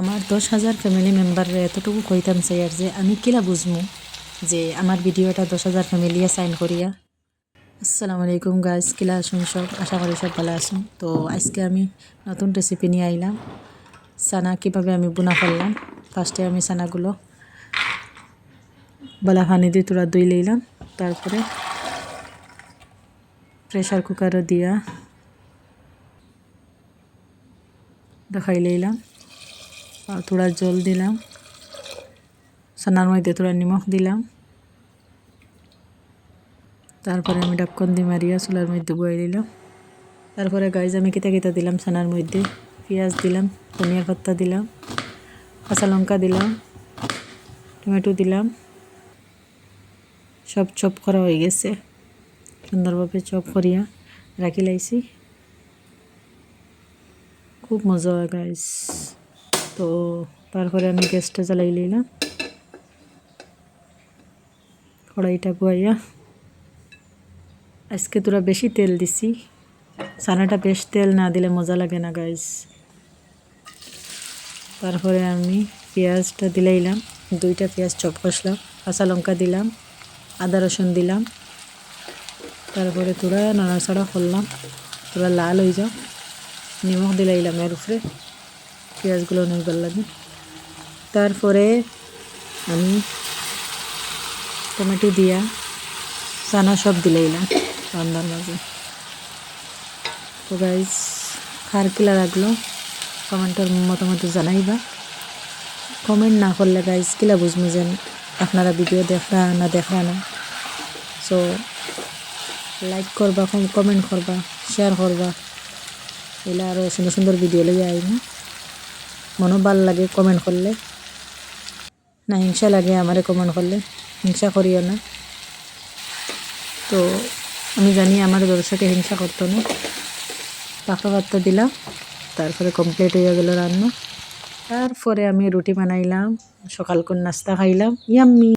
আমার দশ হাজার ফ্যামিলি মেম্বাররে এতটুকু কইতাম আর যে আমি কিলা বুঝমু যে আমার ভিডিওটা দশ হাজার ফ্যামিলিয়ে সাইন করিয়া। আসসালামু আলাইকুম গাইজ কিলা আসুন সব? আশা করি সব ভালো আসুন তো আজকে আমি নতুন রেসিপি নিয়ে আইলাম। সানা কীভাবে আমি বুনা করলাম ফার্স্টে আমি সানাগুলো বলা পানি দিয়ে তোরা দুই লইলাম। তারপরে প্রেশার কুকারও দিয়া দেখাই লইলাম। আর থোড়া জল দিলাম। সানার মধ্যে থোড়া নিমখ দিলাম। তারপরে আমি ডাক্কন দি মারিয়া চুলার মধ্যে বয়ে দিলাম তারপরে গাইজ আমি কিতা কিতা দিলাম সানার মধ্যে পেঁয়াজ দিলাম ধনিয়া পাত্তা দিলাম, কাঁচা লঙ্কা দিলাম, টমেটো দিলাম। সব চপ করা হয়ে গেছে। সুন্দরভাবে চপ করিয়া রাখি লাইছি। খুব মজা হয় গাইস তো তারপরে আমি গ্যাসটা জ্বালাই নিলাম। কড়াইটা গুয়াইয়া আজকে তোরা বেশি তেল দিছি। সানাটা বেশ তেল না দিলে মজা লাগে না গাইস তারপরে আমি পেঁয়াজটা দিলাইলাম, দুইটা পেঁয়াজ চপ কষলাম, কাঁচা লঙ্কা দিলাম, আদা রসুন দিলাম। তারপরে তোরা নাড়াচাড়া করলাম, তোরা লাল হয়ে যাও। নিমখ দিলাইলাম এর উপরে। পেঁয়াজগুলো নেবার লাগে তারপরে আমি টমেটো দিয়া চানা সব দিলাইলাম রান্নার মাঝে তো গাইজ খার কিলা লাগল? কমেন্টের মতামত জানাইবা। কমেন্ট না করলে গাইজ কিলা বুঝব যেন আপনারা ভিডিও দেখা না দেখা না। সো লাইক করবা কমেন্ট করবা শেয়ার করবা। এগুলো আরও সুন্দর সুন্দর ভিডিও লেগে আইব মনও ভালো লাগে কমেন্ট করলে। না, হিংসা লাগে, আমারে কমেন্ট করলে। হিংসা করিও না। তো আমি জানি আমার দর্শকে হিংসা করতো না। পাকা পাত্তা দিলাম, তারপরে কমপ্লিট হয়ে গেল রান্না। তারপরে আমি রুটি বানাইলাম সকাল করে নাস্তা খাইলাম। ইয়াম্মি।